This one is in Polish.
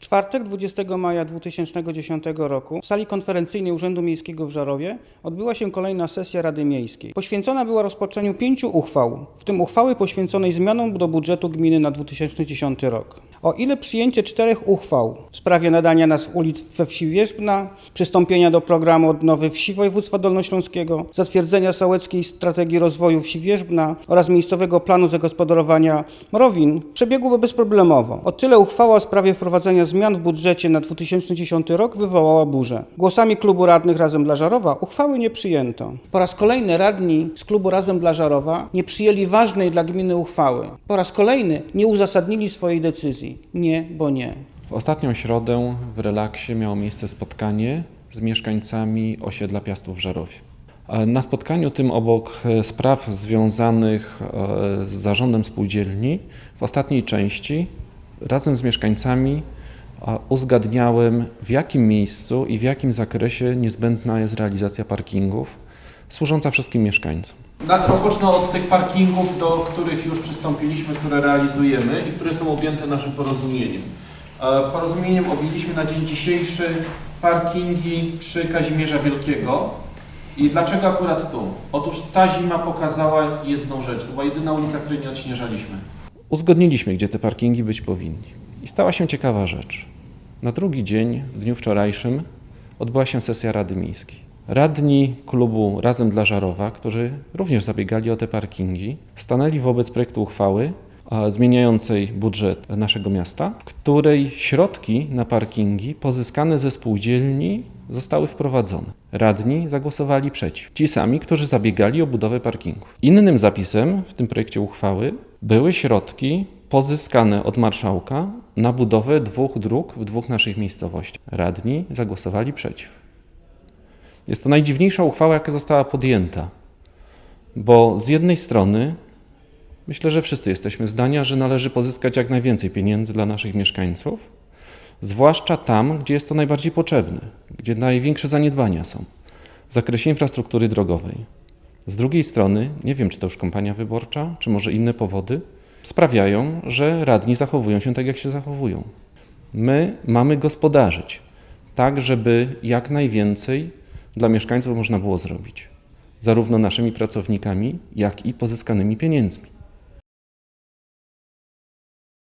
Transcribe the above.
Czwartek 20 maja 2010 roku w sali konferencyjnej Urzędu Miejskiego w Żarowie odbyła się kolejna sesja Rady Miejskiej. Poświęcona była rozpatrzeniu pięciu uchwał, w tym uchwały poświęconej zmianom do budżetu gminy na 2010 rok. O ile przyjęcie czterech uchwał w sprawie nadania nazw ulic we wsi Wierzbna, przystąpienia do programu odnowy wsi województwa dolnośląskiego, zatwierdzenia sołeckiej strategii rozwoju wsi Wierzbna oraz miejscowego planu zagospodarowania Mrowin przebiegłyby bezproblemowo. O tyle uchwała w sprawie wprowadzenia zmian w budżecie na 2010 rok wywołała burzę. Głosami klubu radnych Razem dla Żarowa uchwały nie przyjęto. Po raz kolejny radni z klubu Razem dla Żarowa nie przyjęli ważnej dla gminy uchwały. Po raz kolejny nie uzasadnili swojej decyzji. Nie, bo nie. W ostatnią środę w relaksie miało miejsce spotkanie z mieszkańcami osiedla Piastów w Żarowie. E, Na spotkaniu tym obok e, spraw związanych e, z zarządem spółdzielni w ostatniej części razem z mieszkańcami uzgadniałem w jakim miejscu i w jakim zakresie niezbędna jest realizacja parkingów służąca wszystkim mieszkańcom. Rozpocznę od tych parkingów, do których już przystąpiliśmy, które realizujemy i które są objęte naszym porozumieniem. E, Porozumieniem objęliśmy na dzień dzisiejszy parkingi przy Kazimierza Wielkiego. I dlaczego akurat tu? Otóż ta zima pokazała jedną rzecz. To była jedyna ulica, której nie odśnieżaliśmy. Uzgodniliśmy, gdzie te parkingi być powinni. I stała się ciekawa rzecz. Na drugi dzień, w dniu wczorajszym, odbyła się sesja Rady Miejskiej. Radni klubu Razem dla Żarowa, którzy również zabiegali o te parkingi, stanęli wobec projektu uchwały a, zmieniającej budżet naszego miasta, w której środki na parkingi pozyskane ze spółdzielni zostały wprowadzone. Radni zagłosowali przeciw. Ci sami, którzy zabiegali o budowę parkingów. Innym zapisem w tym projekcie uchwały były środki pozyskane od marszałka na budowę dwóch dróg w dwóch naszych miejscowościach. Radni zagłosowali przeciw. Jest to najdziwniejsza uchwała, jaka została podjęta, bo z jednej strony myślę, że wszyscy jesteśmy zdania, że należy pozyskać jak najwięcej pieniędzy dla naszych mieszkańców, zwłaszcza tam, gdzie jest to najbardziej potrzebne, gdzie największe zaniedbania są w zakresie infrastruktury drogowej. Z drugiej strony, nie wiem, czy to już kampania wyborcza, czy może inne powody, sprawiają, że radni zachowują się tak, jak się zachowują. My mamy gospodarzyć tak, żeby jak najwięcej dla mieszkańców można było zrobić, zarówno naszymi pracownikami, jak i pozyskanymi pieniędzmi.